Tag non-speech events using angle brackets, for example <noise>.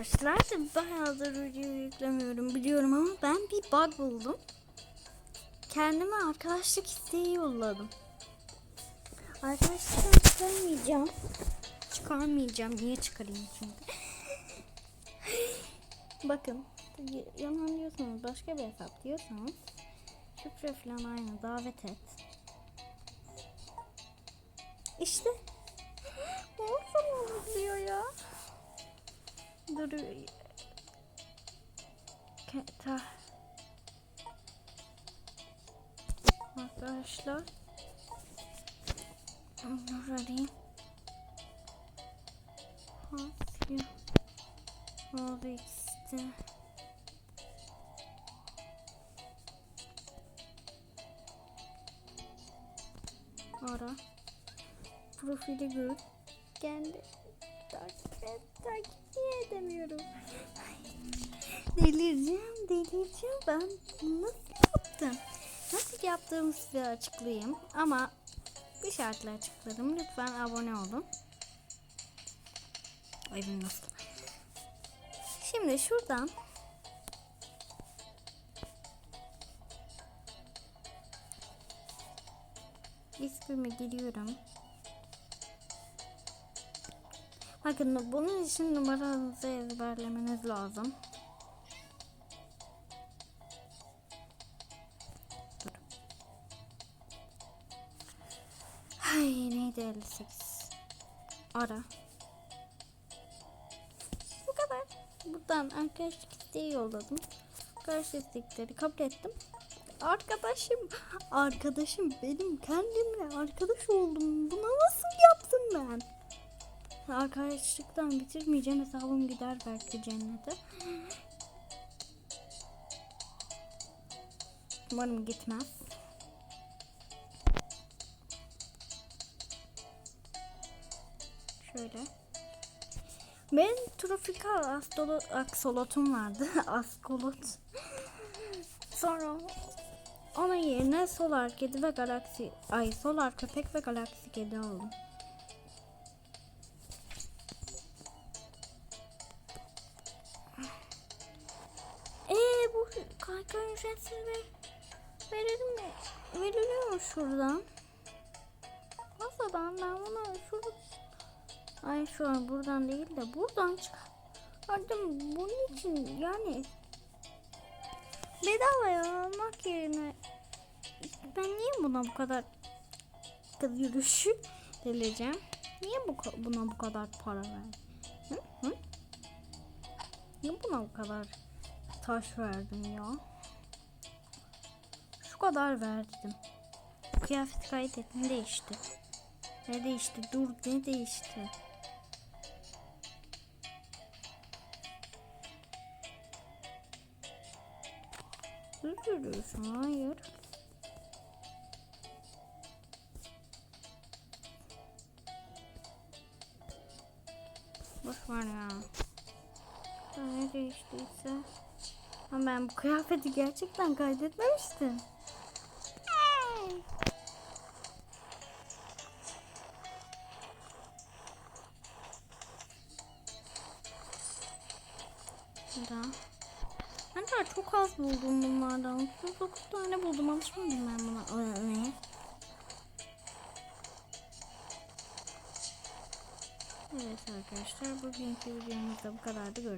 Arkadaşlar bayağıdır video yüklemiyorum biliyorum ama ben bir bug buldum. Kendime arkadaşlık isteği yolladım. Arkadaşlıktan çıkarmayacağım. Çıkarmayacağım. Niye çıkarayım çünkü? <laughs> Bakın yalan diyorsanız başka bir hesap diyorsanız şifre falan aynı davet et. İşte. <gasps> Nasıl oluyor ya? Dur. Ke- ta- Arkadaşlar. Dur arayayım. Hadi. Abi işte. Ara. Profili gör. Kendi takip et, takip edemiyorum? Delireceğim, delireceğim. Ben nasıl yaptım? Nasıl yaptığımı size açıklayayım. Ama bir şartla açıkladım. Lütfen abone olun. Ben nasıl? Şimdi şuradan ismimi giriyorum. Bakın bunun için numaranızı ezberlemeniz lazım. Dur. Ay neydi 58. Ara. Bu kadar. Buradan arkadaşlık isteği yolladım. Karşı istekleri kabul ettim. Arkadaşım, arkadaşım benim kendimle arkadaş oldum. Buna nasıl yaptım ben? Arkadaşlıktan bitirmeyeceğim hesabım gider belki cennete. Umarım gitmez. Şöyle. Ben tropikal astolo, aksolotum vardı. <laughs> Askolot. Sonra onun yerine solar kedi ve galaksi ay solar köpek ve galaksi kedi aldım. Kaykay ücretsiz ver, verelim mi? Veriliyor şuradan? Masadan ben bunu şurada Ay şu an buradan değil de buradan çıkardım. Bunun için yani bedavaya almak yerine ben niye buna bu kadar yürüyüşü delireceğim? Niye bu buna bu kadar para verdim? Hı? Hı? Niye buna bu kadar taş verdim ya? Şu kadar verdim. Kıyafet kaydet ne değişti? Ne değişti? Dur ne değişti? Üzülüyorsun hayır. Boş ver ya. Ne değiştiyse. Ama ben bu kıyafeti gerçekten kaydetmemiştim. Burada. Ben daha çok az buldum bunlardan. 39 tane buldum. Alışmadım ben buna. Ne? Evet arkadaşlar bugünkü videomuz da bu kadardı. Görüşürüz.